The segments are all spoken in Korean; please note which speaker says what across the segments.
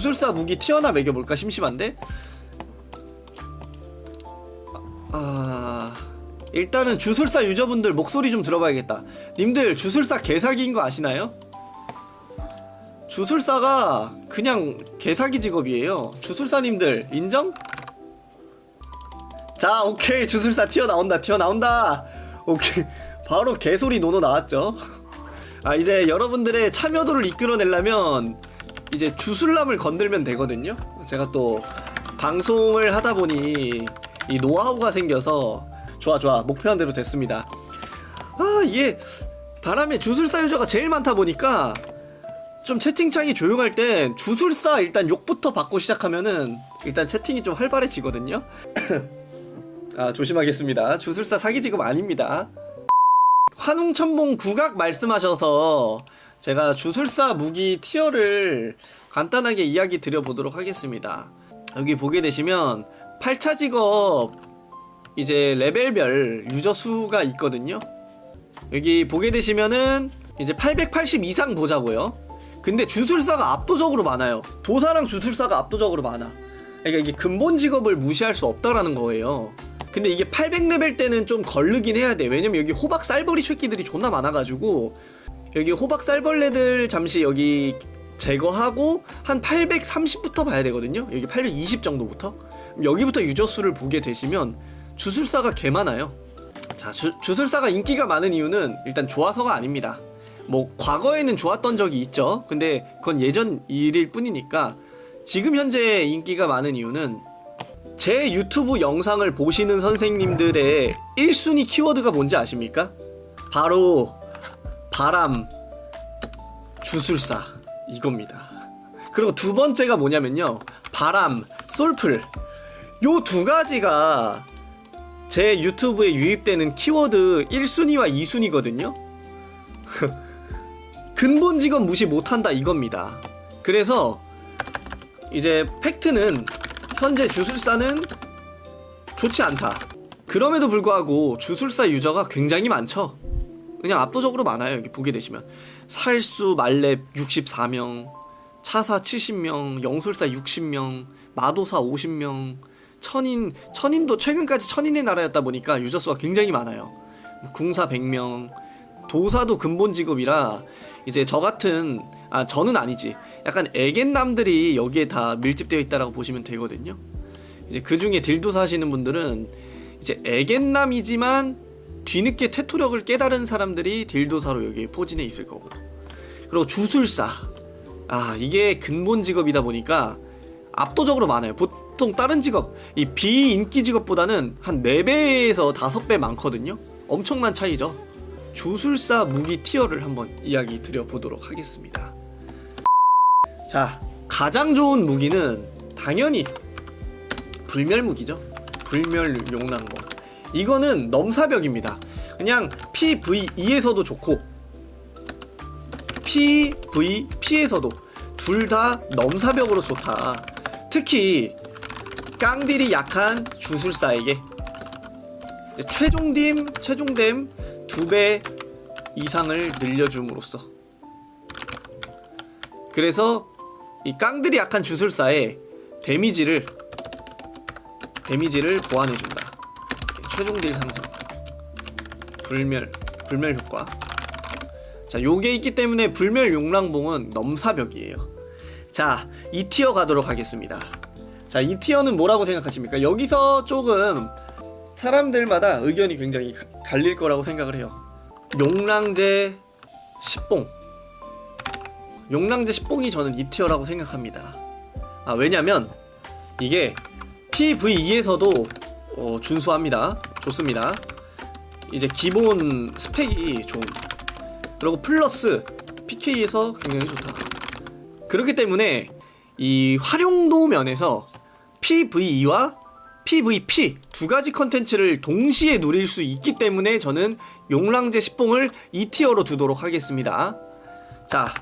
Speaker 1: 주술사 무기 티어나 매겨볼까? 심심한데? 아 일단은 주술사 유저분들 목소리 좀 들어봐야겠다. 님들 주술사 개사기인 거 아시나요? 주술사가 그냥 개사기 직업이에요. 주술사님들 인정? 자 오케이. 주술사 튀어 나온다 튀어 나온다. 오케이. 바로 개소리 노노 나왔죠? 아 이제 여러분들의 참여도를 이끌어내려면 이제 주술남을 건들면 되거든요 제가 또 방송을 하다 보니 이 노하우가 생겨서 좋아 좋아 목표한 대로 됐습니다 아 이게 바람에 주술사 유저가 제일 많다 보니까 좀 채팅창이 조용할 땐 주술사 일단 욕부터 받고 시작하면은 일단 채팅이 좀 활발해지거든요 아 조심하겠습니다. 주술사 사기 직업 아닙니다. 환웅천봉 국악 말씀하셔서 제가 주술사 무기 티어를 간단하게 이야기 드려보도록 하겠습니다. 여기 보게 되시면 8차 직업 이제 레벨별 유저 수가 있거든요. 여기 보게 되시면은 이제 880 이상 보자고요. 근데 주술사가 압도적으로 많아요. 도사랑 주술사가 압도적으로 많아. 그러니까 이게 근본 직업을 무시할 수 없다라는 거예요. 근데 이게 800레벨 때는 좀 걸르긴 해야 돼. 왜냐면 여기 호박 쌀벌이 새끼들이 존나 많아가지고 여기 호박 쌀벌레들 잠시 여기 제거하고 한 830부터 봐야 되거든요. 여기 820 정도부터. 여기부터 유저 수를 보게 되시면 주술사가 개 많아요. 자, 주, 주술사가 인기가 많은 이유는 일단 좋아서가 아닙니다. 뭐 과거에는 좋았던 적이 있죠. 근데 그건 예전 일일 뿐이니까 지금 현재 인기가 많은 이유는 제 유튜브 영상을 보시는 선생님들의 1순위 키워드가 뭔지 아십니까? 바로 바람 주술사 이겁니다. 그리고 두 번째가 뭐냐면요. 바람 솔플 요 두 가지가 제 유튜브에 유입되는 키워드 1순위와 2순위거든요. 근본 직업 무시 못한다 이겁니다. 그래서 이제 팩트는 현재 주술사는 좋지 않다. 그럼에도 불구하고 주술사 유저가 굉장히 많죠. 그냥 압도적으로 많아요. 여기 보게 되시면 살수 말렙 64명, 차사 70명, 영술사 60명, 마도사 50명, 천인 천인도 최근까지 천인의 나라였다 보니까 유저 수가 굉장히 많아요. 궁사 100명, 도사도 근본 직업이라 이제 저 같은 아 저는 아니지 약간 애견남들이 여기에 다 밀집되어 있다라고 보시면 되거든요. 이제 그 중에 딜도사 하시는 분들은 이제 애견남이지만 뒤늦게 테토력을 깨달은 사람들이 딜도사로 여기 포진해 있을 거고 그리고 주술사 아 이게 근본 직업이다 보니까 압도적으로 많아요. 보통 다른 직업 이 비인기 직업보다는 한 4배에서 5배 많거든요. 엄청난 차이죠. 주술사 무기 티어를 한번 이야기 드려보도록 하겠습니다. 자, 가장 좋은 무기는 당연히 불멸 무기죠. 불멸 용랑봉. 이거는 넘사벽입니다. 그냥 PVE에서도 좋고 PVP에서도 둘 다 넘사벽으로 좋다. 특히 깡딜이 약한 주술사에게 최종딤, 최종댐 두 배 이상을 늘려줌으로써 그래서 이 깡들이 약한 주술사의 데미지를 데미지를 보완해준다. 딜 상승, 불멸, 불멸 효과. 자, 요게 있기 때문에 불멸 용랑봉은 넘사벽이에요. 자, 이 티어 가도록 하겠습니다. 자, 이 티어는 뭐라고 생각하십니까? 여기서 조금 사람들마다 의견이 굉장히 가- 갈릴 거라고 생각을 해요. 용랑제 10봉. 용랑제 10봉이 저는 이 티어라고 생각합니다. 아, 왜냐면 이게 PVE에서도 어, 준수합니다. 좋습니다. 이제 기본 스펙이 좀 그리고 플러스 PK에서 굉장히 좋다. 그렇기 때문에 이 활용도 면에서 PVE와 PVP 두 가지 컨텐츠를 동시에 누릴 수 있기 때문에 저는 용랑제 10봉을 2티어로 두도록 하겠습니다. 자,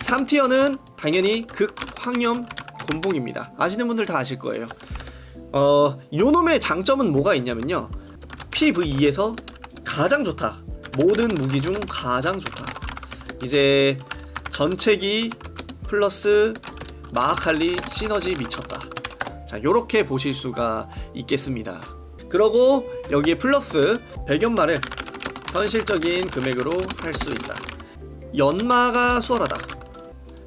Speaker 1: 3티어는 당연히 극 황염 곤봉입니다. 아시는 분들 다 아실 거예요. 어, 요놈의 장점은 뭐가 있냐면요. PVE에서 가장 좋다. 모든 무기 중 가장 좋다. 이제 전체기 플러스 마하칼리 시너지 미쳤다. 자, 요렇게 보실 수가 있겠습니다. 그러고 여기에 플러스 백연마를 현실적인 금액으로 할 수 있다. 연마가 수월하다.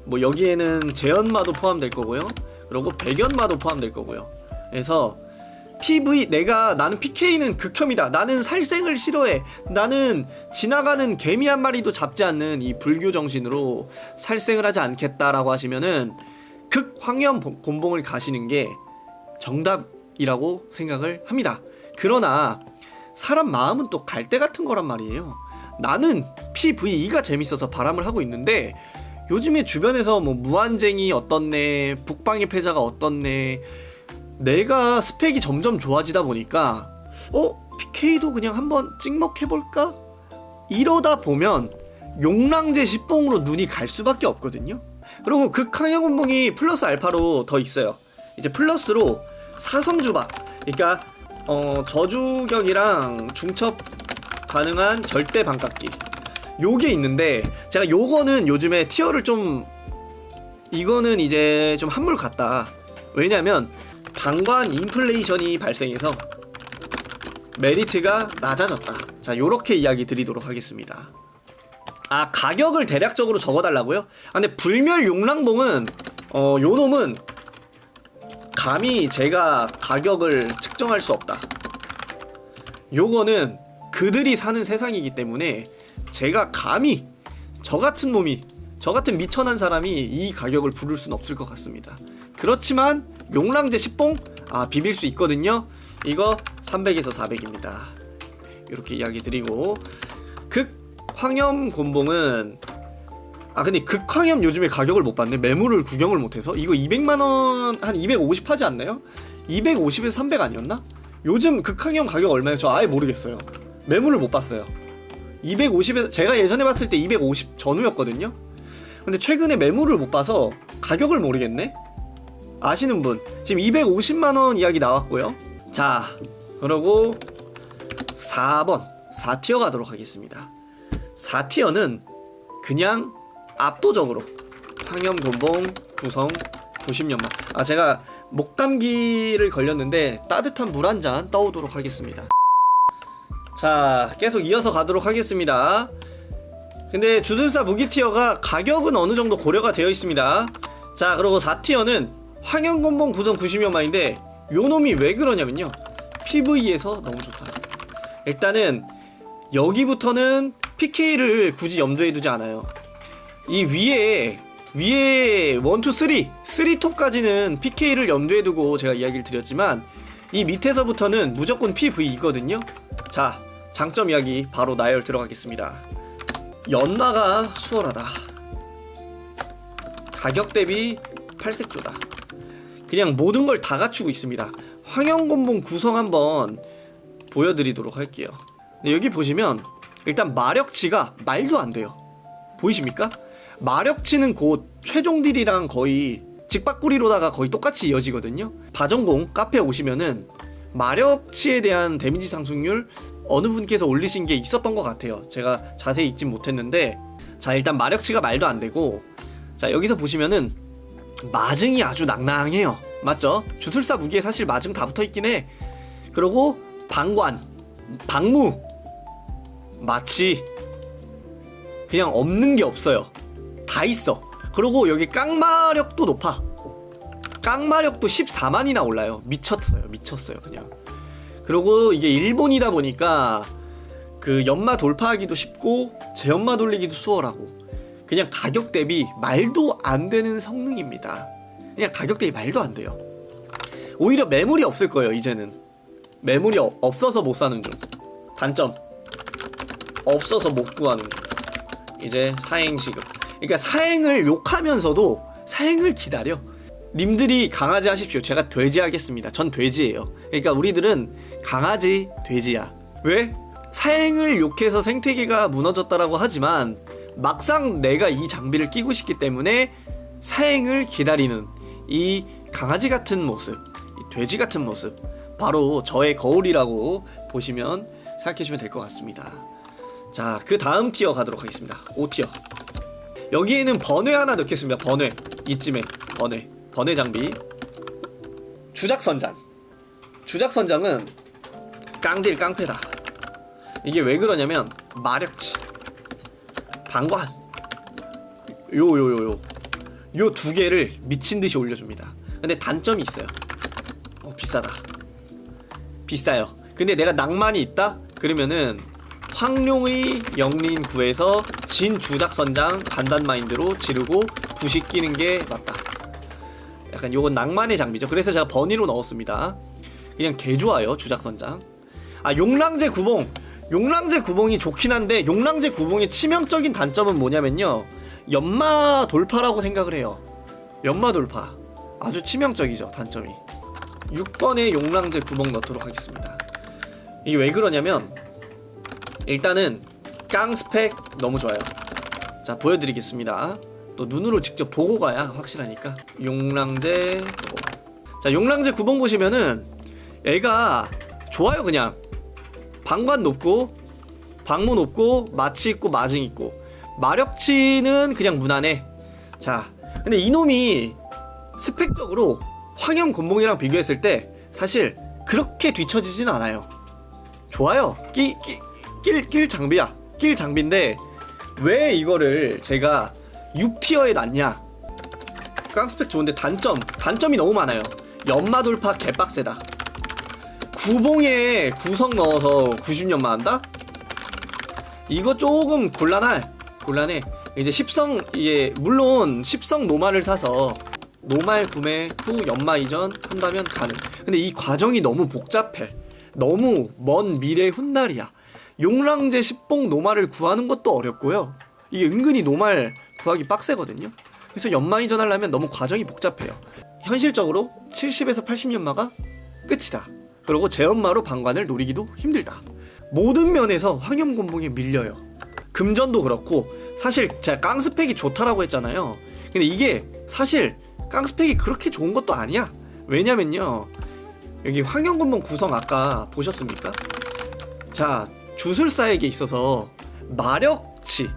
Speaker 1: 뭐 여기에는 재연마도 포함될 거고요. 그리고 백연마도 포함될 거고요. 그래서 PV 내가 나는 PK는 극혐이다. 나는 살생을 싫어해. 나는 지나가는 개미 한 마리도 잡지 않는 이 불교 정신으로 살생을 하지 않겠다라고 하시면은 극 황염 곤봉을 가시는 게 정답이라고 생각을 합니다. 그러나 사람 마음은 또 갈대 같은 거란 말이에요. 나는 PVE가 재밌어서 바람을 하고 있는데 요즘에 주변에서 뭐 무한쟁이 어떻네, 북방의 패자가 어떻네, 내가 스펙이 점점 좋아지다 보니까 어 PK도 그냥 한번 찍먹해볼까? 이러다 보면 용랑제 시뽕으로 눈이 갈 수밖에 없거든요. 그리고 그 극항영운봉이 플러스 알파로 더 있어요. 이제 플러스로 사성주박, 그러니까 어, 저주격이랑 중첩 가능한 절대 반갑기 요게 있는데 제가 요거는 요즘에 티어를 좀 이거는 이제 좀 한물 같다 왜냐면 방관 인플레이션이 발생해서 메리트가 낮아졌다 자 요렇게 이야기 드리도록 하겠습니다 아 가격을 대략적으로 적어달라고요? 아 근데 불멸 용랑봉은 어 요 놈은 감히 제가 가격을 측정할 수 없다 요거는 그들이 사는 세상이기 때문에 제가 감히 저 같은 놈이 저 같은 미천한 사람이 이 가격을 부를 순 없을 것 같습니다. 그렇지만 용랑제 10봉 아 비빌 수 있거든요. 이거 300에서 400입니다. 이렇게 이야기 드리고 극 황염 곤봉은 아 근데 극황염 요즘에 가격을 못 봤네 매물을 구경을 못해서 이거 200만원 한 250 하지 않나요? 250에서 300 아니었나? 요즘 극황염 가격 얼마예요? 저 아예 모르겠어요 매물을 못 봤어요 250에서 제가 예전에 봤을 때 250 전후였거든요 근데 최근에 매물을 못 봐서 가격을 모르겠네 아시는 분. 지금 250만원 이야기 나왔고요. 자 그러고 4번 4티어 가도록 하겠습니다. 4티어는 그냥 압도적으로 황염 곤봉 구성 90년만. 아 제가 목감기를 걸렸는데 따뜻한 물 한 잔 떠오도록 하겠습니다. 자 계속 이어서 가도록 하겠습니다. 근데 주술사 무기 티어가 가격은 어느 정도 고려가 되어 있습니다. 자 그리고 4티어는 황염 곤봉 구성 90년만인데 요 놈이 왜 그러냐면요. PV에서 너무 좋다. 일단은 여기부터는 PK를 굳이 염두에 두지 않아요. 이 위에 위에 1, 2, 3, 3톱까지는 PK를 염두에 두고 제가 이야기를 드렸지만 이 밑에서부터는 무조건 PV이거든요. 자 장점 이야기 바로 나열 들어가겠습니다. 연마가 수월하다. 가격 대비 팔색조다 그냥 모든 걸 다 갖추고 있습니다 황영곤봉 구성 한번 보여드리도록 할게요 근데 여기 보시면 일단 마력치가 말도 안 돼요 보이십니까? 마력치는 곧 최종 딜이랑 거의 직박구리로다가 거의 똑같이 이어지거든요. 바전공 카페 오시면은 마력치에 대한 데미지 상승률 어느 분께서 올리신 게 있었던 것 같아요. 제가 자세히 읽진 못했는데 자 일단 마력치가 말도 안 되고 자 여기서 보시면은 마증이 아주 낭낭해요. 맞죠? 주술사 무기에 사실 마증 다 붙어 있긴 해. 그리고 방관, 방무, 마치 그냥 없는 게 없어요. 다 있어. 그리고 여기 깡마력도 높아. 깡마력도 14만이나 올라요. 미쳤어요. 미쳤어요. 그냥. 그리고 이게 일본이다 보니까 그 연마 돌파하기도 쉽고 재연마 돌리기도 수월하고 그냥 가격 대비 말도 안 되는 성능입니다. 그냥 가격 대비 말도 안 돼요. 오히려 매물이 없을 거예요. 이제는 매물이 어- 없어서 못 사는 중. 단점 없어서 못 구하는 중. 이제 사행 시급. 그러니까 사행을 욕하면서도 사행을 기다려. 님들이 강아지 하십시오. 제가 돼지 하겠습니다. 전 돼지예요. 그러니까 우리들은 강아지, 돼지야. 왜? 사행을 욕해서 생태계가 무너졌다라고 하지만 막상 내가 이 장비를 끼고 싶기 때문에 사행을 기다리는 이 강아지 같은 모습, 이 돼지 같은 모습, 바로 저의 거울이라고 보시면 생각해 주시면 될 것 같습니다. 자, 그 다음 티어 가도록 하겠습니다. 5티어. 여기에는 번외 하나 넣겠습니다. 번외. 이쯤에 번외 번외 장비 주작선장 주작선장은 깡딜 깡패다 이게 왜 그러냐면 마력치 방관. 요 요 요 요. 요 두 개를 미친 듯이 올려줍니다. 근데 단점이 있어요. 어 비싸다. 비싸요. 근데 내가 낭만이 있다? 그러면은 황룡의 영린 구에서 진 주작선장 간단 마인드로 지르고 부식 끼는 게 맞다. 약간 요건 낭만의 장비죠. 그래서 제가 버니로 넣었습니다. 그냥 개 좋아요 주작선장. 아 용랑제 구봉 용랑제 구봉이 좋긴 한데 용랑제 구봉의 치명적인 단점은 뭐냐면요. 연마 돌파라고 생각을 해요. 연마 돌파. 아주 치명적이죠 단점이. 6번에 용랑제 구멍 넣도록 하겠습니다. 이게 왜 그러냐면 일단은 깡 스펙 너무 좋아요. 자 보여드리겠습니다. 또 눈으로 직접 보고 가야 확실하니까. 용랑제. 자 용랑제 구봉 보시면은 애가 좋아요 그냥 방관 높고 방무 높고 마치 있고 마징 있고. 마력치는 그냥 무난해. 자 근데 이놈이 스펙적으로 황영 곤봉이랑 비교했을 때 사실 그렇게 뒤처지진 않아요. 좋아요. 끼, 끼, 낄, 낄 장비야. 낄 장비인데 왜 이거를 제가 6티어에 놨냐? 깡스펙 좋은데 단점 단점이 너무 많아요. 연마 돌파 개빡세다 구봉에 구성 넣어서 90년만 한다? 이거 조금 곤란해 곤란해. 이제 십성 이게 물론 십성 노말을 사서 노말 구매 후 연마 이전 한다면 가능. 근데 이 과정이 너무 복잡해. 너무 먼 미래 훗날이야. 용랑제 십봉 노말을 구하는 것도 어렵고요. 이게 은근히 노말 구하기 빡세거든요. 그래서 연마 이전 하려면 너무 과정이 복잡해요. 현실적으로 70에서 80연마가 끝이다 그리고 제연마로 방관을 노리기도 힘들다. 모든 면에서 황염곤봉에 밀려요. 금전도 그렇고 사실 제가 깡 스펙이 좋다라고 했잖아요. 근데 이게 사실 깡 스펙이 그렇게 좋은 것도 아니야. 왜냐면요. 여기 황영곤봉 구성 아까 보셨습니까? 자 주술사에게 있어서 마력치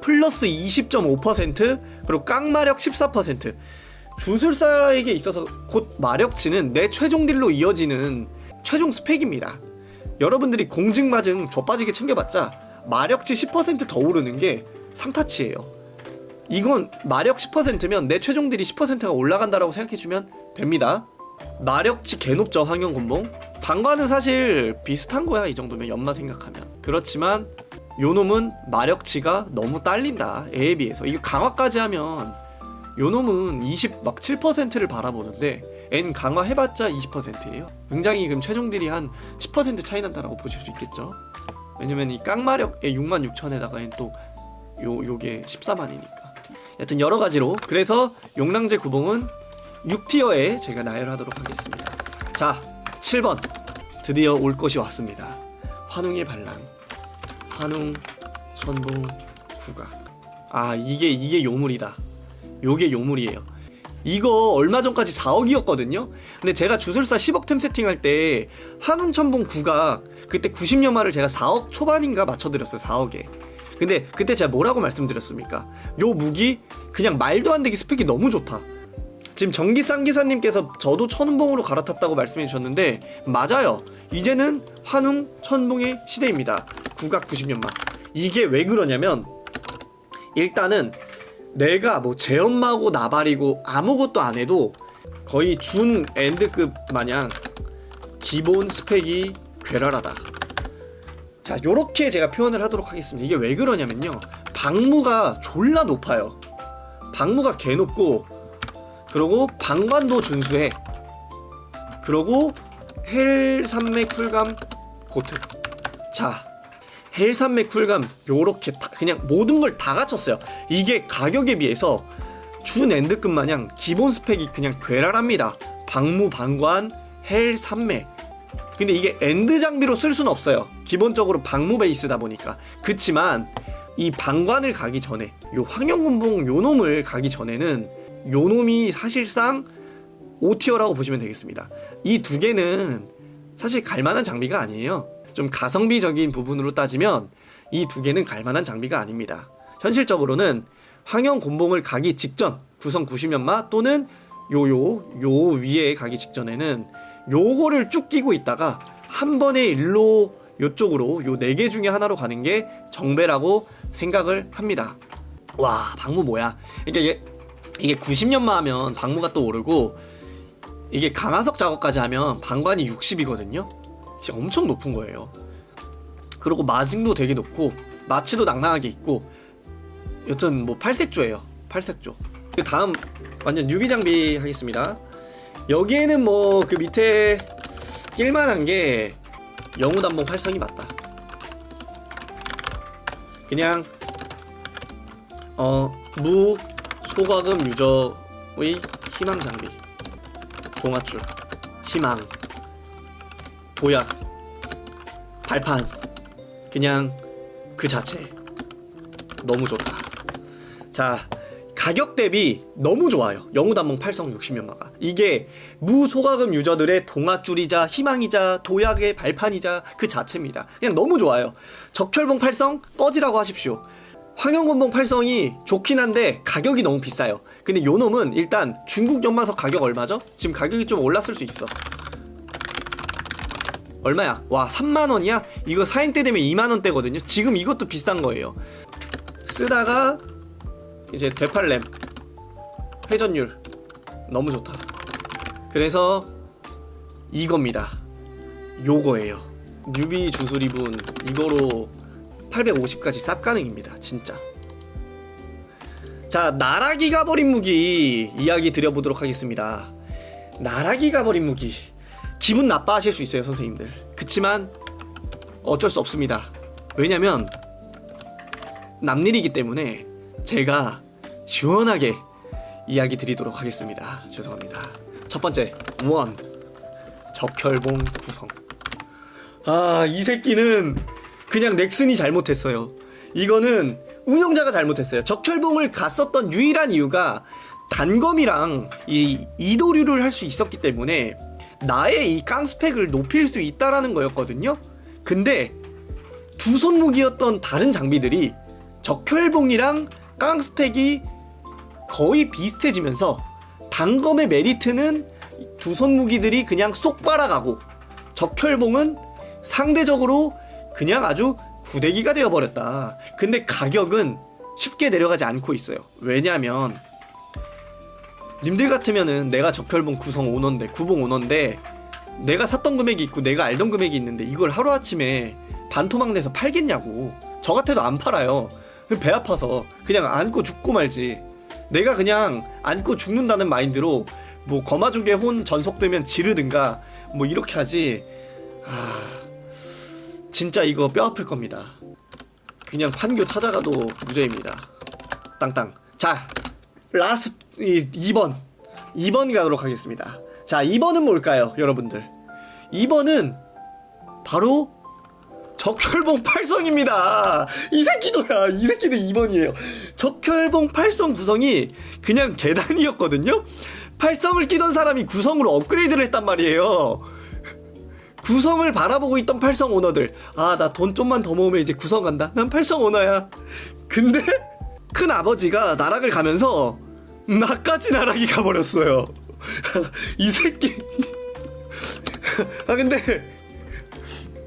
Speaker 1: 플러스 20.5% 그리고 깡마력 14% 주술사에게 있어서 곧 마력치는 내 최종 딜로 이어지는 최종 스펙입니다. 여러분들이 공증마증 좆빠지게 챙겨봤자 마력치 10%더 오르는 게 상타치예요. 이건 마력 10%면 내 최종 딜이 10%가 올라간다라고 생각해주면 됩니다. 마력치 개높죠 황영곤봉. 방과는 사실 비슷한 거야 이 정도면 연마 생각하면. 그렇지만 요놈은 마력치가 너무 딸린다 애에 비해서. 이거 강화까지 하면 요놈은 20 막 7%를 바라보는데 N 강화 해봤자 20%예요 굉장히 그럼 최종 딜이 한 10% 차이 난다라고 보실 수 있겠죠 왜냐면 이 깡마력에 6만 6천에다가 또 요, 요게 14만이니까 여튼 여러 가지로 그래서 용랑제 구봉은 6티어에 제가 나열하도록 하겠습니다. 자, 7번. 드디어 올 것이 왔습니다. 환웅의 반란. 환웅 천봉 국악. 아, 이게 이게 요물이다. 요게 요물이에요. 이거 얼마 전까지 4억이었거든요. 근데 제가 주술사 10억 템 세팅할 때 한웅 천봉 국악 그때 90년말을 제가 4억 초반인가 맞춰드렸어요. 4억에. 근데 그때 제가 뭐라고 말씀드렸습니까? 요 무기 그냥 말도 안 되게 스펙이 너무 좋다. 지금 전기쌍 기사님께서 저도 천봉으로 갈아탔다고 말씀해 주셨는데 맞아요. 이제는 환웅 천봉의 시대입니다. 국악 90년만. 이게 왜 그러냐면 일단은 내가 뭐 제 엄마고 나발이고 아무것도 안 해도 거의 준 엔드급 마냥 기본 스펙이 괴랄하다. 자, 요렇게 제가 표현을 하도록 하겠습니다. 이게 왜 그러냐면요. 방무가 졸라 높아요. 방무가 개 높고 그리고 방관도 준수해. 그리고 헬 산맥 쿨감 고트. 자, 헬 산맥 쿨감 요렇게 다 그냥 모든 걸 다 갖췄어요. 이게 가격에 비해서 준 엔드급 마냥 기본 스펙이 그냥 괴랄합니다. 방무 방관 헬 산맥. 근데 이게 엔드 장비로 쓸 수는 없어요. 기본적으로 방무 베이스다 보니까. 그치만 이 방관을 가기 전에 요 황영군봉 요 놈을 가기 전에는 요 놈이 사실상 5티어라고 보시면 되겠습니다. 이 두 개는 사실 갈만한 장비가 아니에요. 좀 가성비적인 부분으로 따지면 이 두 개는 갈만한 장비가 아닙니다. 현실적으로는 황영 곤봉을 가기 직전 구성 90년마 또는 요요 요 위에 가기 직전에는 요거를 쭉 끼고 있다가 한 번에 일로 요쪽으로 요 네 개 중에 하나로 가는 게 정배라고 생각을 합니다. 와 방무 뭐야? 이게 이게 90년마 하면 방무가 또 오르고 이게 강화석 작업까지 하면 방관이 60이거든요. 진짜 엄청 높은 거예요. 그리고 마징도 되게 높고 마치도 낭낭하게 있고 여튼 뭐 팔색조예요. 팔색조. 그 다음 완전 뉴비 장비 하겠습니다. 여기에는 뭐 그 밑에 낄만한 게 영우 단봉 활성이 맞다. 그냥 어 무 소과금 유저의 희망 장비, 동아줄, 희망, 도약, 발판, 그냥 그 자체 너무 좋다. 자 가격 대비 너무 좋아요. 영우단몽 8성 60년마가 이게 무소가금 유저들의 동아줄이자 희망이자 도약의 발판이자 그 자체입니다. 그냥 너무 좋아요. 적혈봉 8성 꺼지라고 하십시오. 황영건봉 8성이 좋긴 한데 가격이 너무 비싸요. 근데 요 놈은 일단 중국 연마석 가격 얼마죠? 지금 가격이 좀 올랐을 수 있어. 얼마야? 와 3만 원이야? 이거 사행 때 되면 2만 원대거든요. 지금 이것도 비싼 거예요. 쓰다가 이제 되팔렘 회전율 너무 좋다. 그래서 이겁니다. 요거예요. 뉴비 주술이분 이거로 850까지 쌉 가능입니다. 진짜. 자, 나락이 가버린 무기 이야기 드려보도록 하겠습니다. 나락이 가버린 무기. 기분 나빠하실 수 있어요, 선생님들. 그치만 어쩔 수 없습니다. 왜냐면 남일이기 때문에 제가 시원하게 이야기 드리도록 하겠습니다. 죄송합니다. 첫 번째, 원 적혈봉 구성. 아, 이 새끼는 그냥 넥슨이 잘못했어요. 이거는 운영자가 잘못했어요. 적혈봉을 갔었던 유일한 이유가 단검이랑 이 이도류를 할 수 있었기 때문에 나의 이 깡스펙을 높일 수 있다라는 거였거든요. 근데 두 손 무기였던 다른 장비들이 적혈봉이랑 깡스펙이 거의 비슷해지면서 단검의 메리트는 두 손 무기들이 그냥 쏙 빨아가고 적혈봉은 상대적으로 그냥 아주 구대기가 되어버렸다. 근데 가격은 쉽게 내려가지 않고 있어요. 왜냐면 님들 같으면은 내가 적혈봉 구성 오너인데 구봉 오너인데 내가 샀던 금액이 있고 내가 알던 금액이 있는데 이걸 하루아침에 반토막 내서 팔겠냐고. 저 같아도 안 팔아요. 배 아파서 그냥 안고 죽고 말지. 내가 그냥 안고 죽는다는 마인드로 뭐 거마족의 혼 전속되면 지르든가 뭐 이렇게 하지. 아 진짜 이거 뼈 아플 겁니다. 그냥 판교 찾아가도 무죄입니다. 땅땅. 자 라스트 이 2번 2번 가도록 하겠습니다. 자 2번은 뭘까요 여러분들? 2번은 바로 적혈봉 8성입니다. 이 새끼도야. 이 새끼도 2번이에요. 적혈봉 8성 구성이 그냥 계단이었거든요? 8성을 끼던 사람이 구성으로 업그레이드를 했단 말이에요. 구성을 바라보고 있던 8성 오너들. 아 나 돈 좀만 더 모으면 이제 구성 간다. 난 8성 오너야. 근데 큰 아버지가 나락을 가면서 나까지 나락이 가버렸어요. 이 새끼. 아 근데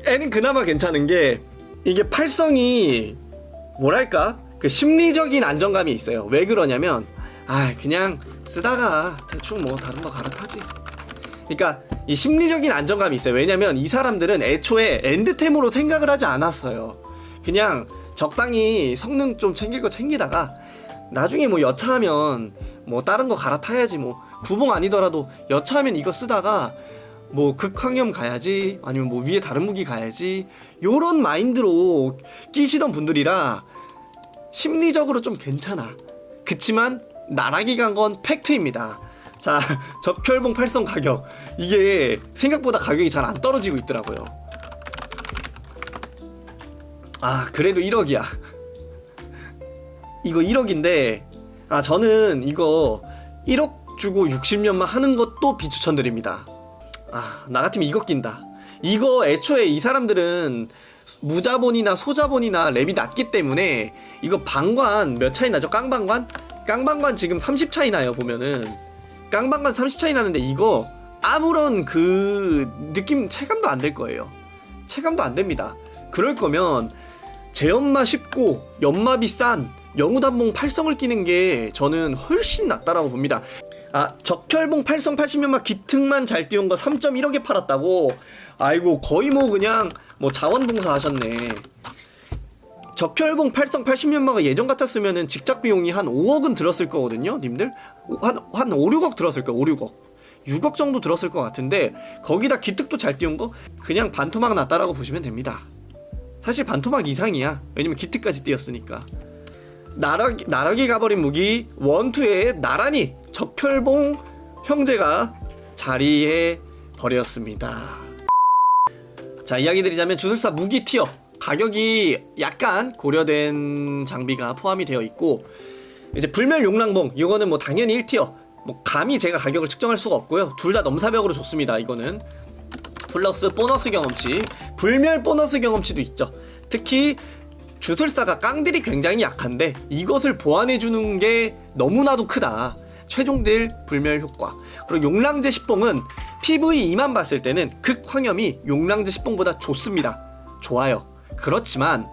Speaker 1: 애는 그나마 괜찮은 게 이게 팔성이 뭐랄까 그 심리적인 안정감이 있어요. 왜 그러냐면 아 그냥 쓰다가 대충 뭐 다른 거 갈아타지. 그러니까 이 심리적인 안정감이 있어요. 왜냐면 이 사람들은 애초에 엔드템으로 생각을 하지 않았어요. 그냥 적당히 성능 좀 챙길 거 챙기다가 나중에 뭐 여차하면 뭐 다른 거 갈아타야지 뭐. 구봉 아니더라도 여차하면 이거 쓰다가 뭐 극황염 가야지 아니면 뭐 위에 다른 무기 가야지. 요런 마인드로 끼시던 분들이라 심리적으로 좀 괜찮아. 그치만 나락이 간 건 팩트입니다. 자 적혈봉 팔성 가격. 이게 생각보다 가격이 잘 안 떨어지고 있더라고요. 아 그래도 1억이야 이거 1억인데 아 저는 이거 1억 주고 60년만 하는 것도 비추천드립니다. 아 나 같으면 이거 낀다. 이거 애초에 이 사람들은 무자본이나 소자본이나 랩이 낮기 때문에 이거 방관 몇 차이 나죠? 깡방관? 깡방관 지금 30 차이 나요 보면은. 깡방관 30 차이 나는데 이거 아무런 그 느낌 체감도 안 될 거예요. 체감도 안 됩니다. 그럴 거면 제 연마 쉽고 연마 비 싼 영우단봉 팔성을 끼는 게 저는 훨씬 낫다라고 봅니다 아 적혈봉 팔성 80년마 기특만 잘 띄운 거 3.1억에 팔았다고 아이고 거의 뭐 그냥 뭐 자원봉사 하셨네 적혈봉 8성 80년마가 예전 같았으면은 직작 비용이 한 5억은 들었을 거거든요, 님들. 한, 한 5, 6억 들었을 거예요, 5, 6억. 6억 정도 들었을 것 같은데, 거기다 기특도 잘 띄운 거, 그냥 반토막 났다라고 보시면 됩니다. 사실 반토막 이상이야. 왜냐면 기특까지 띄었으니까. 나락이, 나락이 가버린 무기, 원투에 나란히 적혈봉 형제가 자리해 버렸습니다. 자 이야기 드리자면 주술사 무기 티어. 가격이 약간 고려된 장비가 포함이 되어 있고 이제 불멸 용랑봉 이거는 뭐 당연히 1티어. 뭐 감히 제가 가격을 측정할 수가 없고요. 둘 다 넘사벽으로 좋습니다 이거는. 플러스 보너스 경험치. 불멸 보너스 경험치도 있죠. 특히 주술사가 깡들이 굉장히 약한데 이것을 보완해주는 게 너무나도 크다 최종딜 불멸 효과 그리고 용랑제 식봉은 PVE만 봤을 때는 극황염이 용랑제 식봉보다 좋습니다 좋아요 그렇지만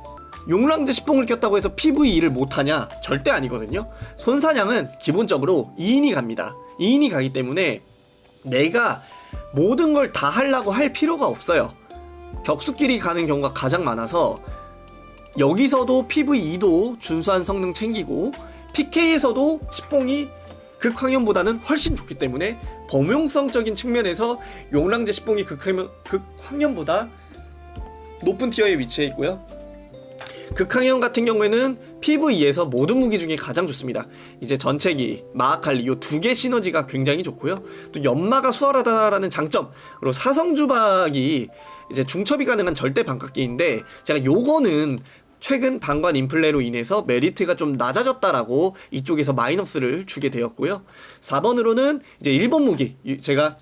Speaker 1: 용랑제 식봉을 꼈다고 해서 PVE를 못하냐? 절대 아니거든요. 손사냥은 기본적으로 2인이 갑니다. 2인이 가기 때문에 내가 모든 걸 다 하려고 할 필요가 없어요. 격수끼리 가는 경우가 가장 많아서 여기서도 PVE도 준수한 성능 챙기고 PK에서도 식봉이 극황염보다는 훨씬 좋기 때문에 범용성적인 측면에서 용랑제 식봉이 극황염, 극황염보다 높은 티어에 위치해 있고요. 극항형 같은 경우에는 PVE에서 모든 무기 중에 가장 좋습니다. 이제 전체기, 마하칼리 이두개 시너지가 굉장히 좋고요. 또 연마가 수월하다라는 장점, 그리고 사성주박이 이제 중첩이 가능한 절대 반각기인데 제가 요거는 최근 방관 인플레로 인해서 메리트가 좀 낮아졌다라고 이쪽에서 마이너스를 주게 되었고요. 4번으로는 이제 일본 무기, 이- 제가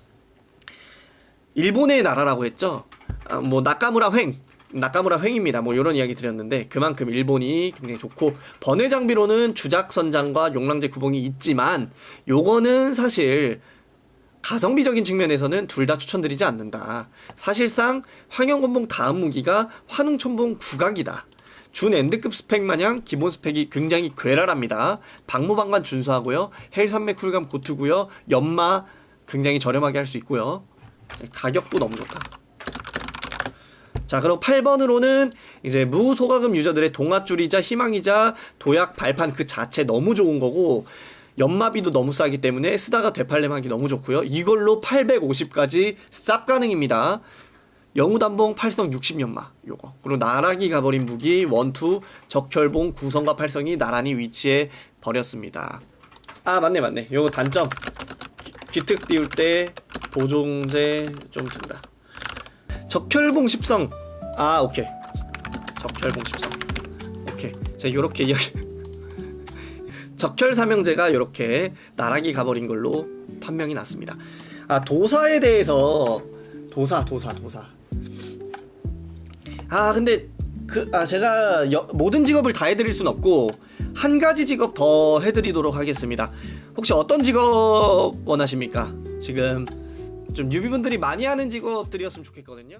Speaker 1: 일본의 나라라고 했죠. 아, 뭐 나카무라 횡 나카무라 횡입니다. 뭐 이런 이야기 드렸는데 그만큼 일본이 굉장히 좋고 번외 장비로는 주작 선장과 용랑제 구봉이 있지만 요거는 사실 가성비적인 측면에서는 둘 다 추천드리지 않는다. 사실상 황영건봉 다음 무기가 환웅천봉 구각이다. 준 엔드급 스펙 마냥 기본 스펙이 굉장히 괴랄합니다. 방무방관 준수하고요. 헬산맥 쿨감 고트고요. 연마 굉장히 저렴하게 할 수 있고요. 가격도 너무 좋다. 자, 그럼 8번으로는 이제 무소가금 유저들의 동아줄이자 희망이자 도약 발판 그 자체 너무 좋은 거고 연마비도 너무 싸기 때문에 쓰다가 되팔렘하기 너무 좋고요. 이걸로 850까지 쌉 가능입니다. 영우단봉 팔성 60연마 요거 그리고 나락이 가버린 무기 원투 적혈봉 구성과 팔성이 나란히 위치해 버렸습니다. 아 맞네 맞네 요거 단점 귀- 귀특 띄울 때 보종세 좀 든다. 적혈봉 10성. 아 오케이. 적혈봉 10성. 오케이. 제가 요렇게 이야기 적혈 삼형제가 요렇게 나락이 가버린 걸로 판명이 났습니다. 아 도사에 대해서 도사 도사 도사. 아 근데 그 아 제가 여- 모든 직업을 다 해드릴 순 없고 한 가지 직업 더 해드리도록 하겠습니다. 혹시 어떤 직업 원하십니까? 지금 좀 뉴비분들이 많이 하는 직업들이었으면 좋겠거든요.